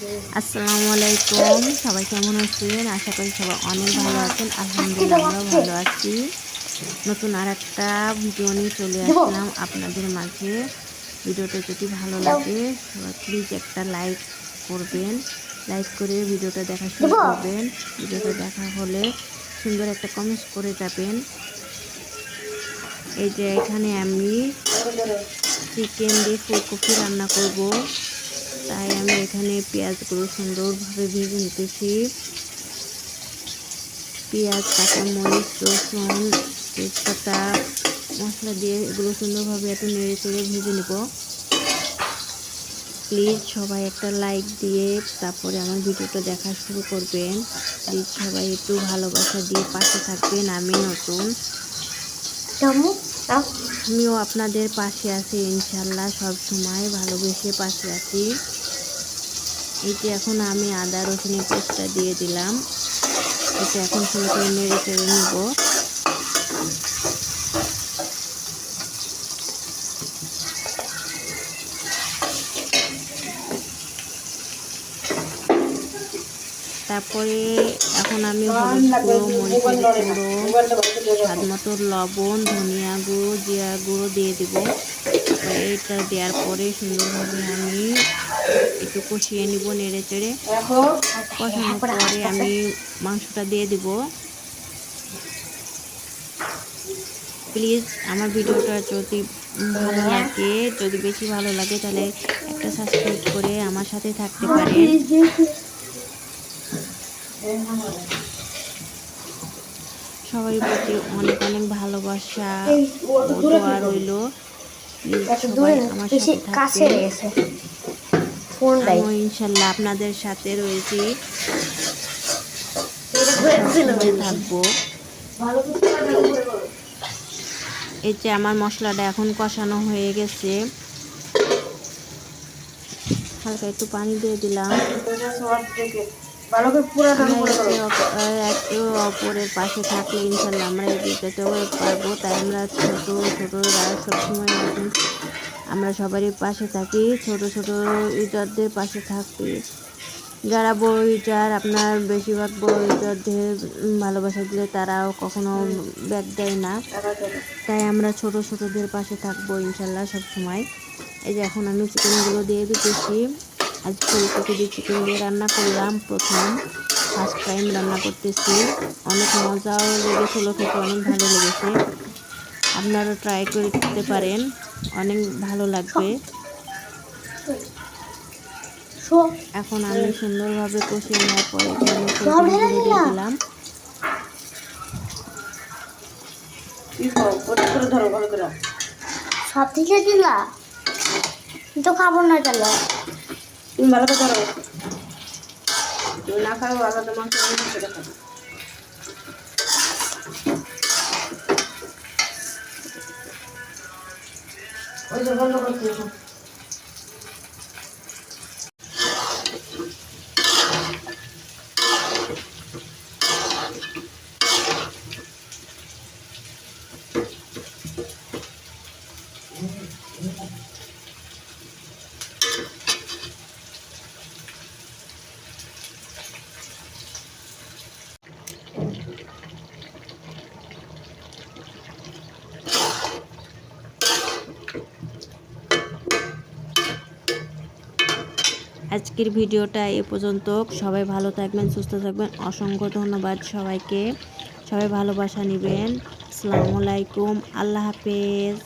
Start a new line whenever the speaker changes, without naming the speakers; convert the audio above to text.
আসসালামু আলাইকুম সবাই কেমন আছেন? আশা করি সবাই অনেক ভালো আছেন। আলহামদুলিল্লাহ ভালো আছি। নতুন আর একটা ভিডিও নিয়ে চলে আসলাম আপনাদের মাঝে। ভিডিওটা যদি ভালো লাগে প্লিজ একটা লাইক করবেন। লাইক করে ভিডিওটা দেখা শুরু করবেন। ভিডিওটা দেখা হলে সুন্দর একটা কমেন্টস করে যাবেন। এই যে এখানে আমি চিকেন দিয়ে ফুলকপি রান্না করব। তাই আমি এখানে পেঁয়াজগুলো সুন্দরভাবে ভেজে নিতেছি। পেঁয়াজ কাঁচামরিচ রসুন তেজপাতা মশলা দিয়ে এগুলো সুন্দরভাবে একটু নেড়ে চেড়ে ভেজে নেব। প্লিজ সবাই একটা লাইক দিয়ে তারপরে আমার ভিডিওটা দেখা শুরু করবেন। প্লিজ সবাই একটু ভালোবাসা দিয়ে পাশে থাকবেন। আমি নতুন। আমিও আপনাদের পাশে আছি ইনশাল্লাহ সব সময় ভালোবেসে পাশে আছি। যে এখন আমি আদা রসুনের পেস্টটা দিয়ে দিলাম। এটা এখন সুন্দর করে নেড়ে নেব। তারপরে এখন আমি হলুদ গুঁড়ো, মরিচের গুঁড়ো, স্বাদ মতো লবণ, ধনিয়া গুঁড়ো, জিরা গুঁড়ো দিয়ে দেব। এটা দেওয়ার পরে সুন্দরভাবে আমি একটু কষিয়ে নিব নেড়ে চেড়ে কষানোর পরে আমি মাংসটা দিয়ে দেব। প্লিজ আমার ভিডিওটা যদি ভালো লাগে, যদি বেশি ভালো লাগে তাহলে একটা সাবস্ক্রাইব করে আমার সাথে থাকতে পারেন। সবাই প্রতি অনেক অনেক ভালোবাসা দোয়া রইল। সবাই আমার সাথে
কাছে
ইনশাল্লাহ আপনাদের সাথে রয়েছি। থাকব। এই যে আমার মশলাটা এখন কষানো হয়ে গেছে। হালকা একটু পানি দিয়ে দিলাম। একে অপরের পাশে থাকলে ইনশাল্লাহ আমরা এগিয়ে যেতে পারব। তাই আমরা ছোট ছোটরা সবসময় আমরা সবারই পাশে থাকি। ছোট ছোট ইটারদের পাশে থাকি যারা বড় ইটার আপনার বেশিরভাগ বড় ইজারদের ভালোবাসা দিলে তারাও কখনো ব্যাগ দেয় না। তাই আমরা ছোট ছোটদের পাশে থাকব ইনশাল্লাহ সবসময়। এই যে এখন আমি চিকেনগুলো দিয়ে দিতেছি। আজ ফুলকপি দিয়ে চিকেন দিয়ে রান্না করলাম প্রথম। ফার্স্ট টাইম রান্না করতেছি। অনেক মজাও লেগেছিলো খেতে অনেক ভালো লেগেছে। আপনারা ট্রাই করে দেখতে পারেন অনেক ভালো লাগবে। এখন আমি সুন্দরভাবে কষিয়ে নেওয়ার পরে দিলাম।
সব থেকে দিলা? তো খাব না চলো
তুমি ভালো করে ধরো তুমি না খাও আলাদা মাংস ওই যে
আজকের ভিডিওটা এ পর্যন্ত। সবাই ভালো থাকবেন, সুস্থ থাকবেন। অসংখ্য ধন্যবাদ সবাইকে। সবাই ভালোবাসা নেবেন। আসসালামু আলাইকুম। আল্লাহ হাফেজ।